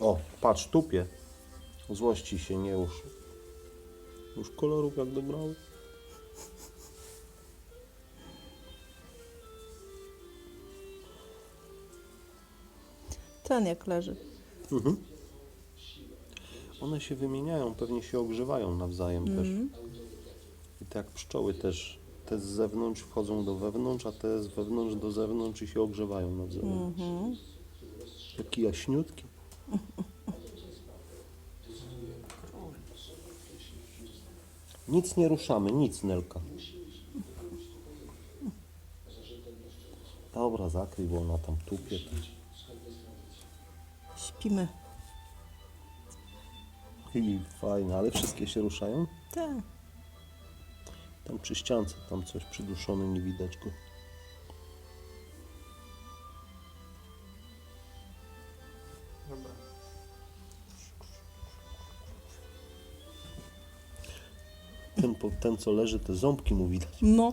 O, patrz, tupie. Złości się nie już. Już kolorów jak dobrały. Ten jak leży. One się wymieniają, pewnie się ogrzewają nawzajem też. I tak pszczoły też. Te z zewnątrz wchodzą do wewnątrz, a te z wewnątrz do zewnątrz i się ogrzewają nawzajem. Taki jaśniutki. Nic nie ruszamy, nic Nelka. Dobra, zakryj, bo ona tam tupie. Śpimy. I fajne, ale wszystkie się ruszają? Tak. Tam przy ściance, tam coś przyduszone, nie widać go. Ten, ten co leży, te ząbki mu widać. No.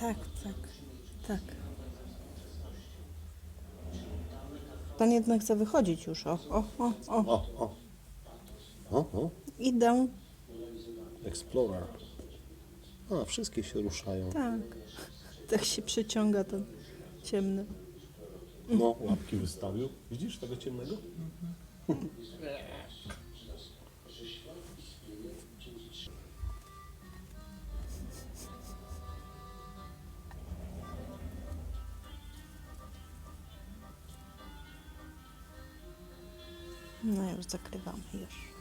Tak, tak, tak. Pan jednak chce wychodzić już. O, o, o, o. O, o. O, o. Idę. Explorer. A, wszystkie się ruszają. Tak. Tak się przyciąga ten ciemny. No, łapki wystawił. Widzisz tego ciemnego? No już zakrywamy już.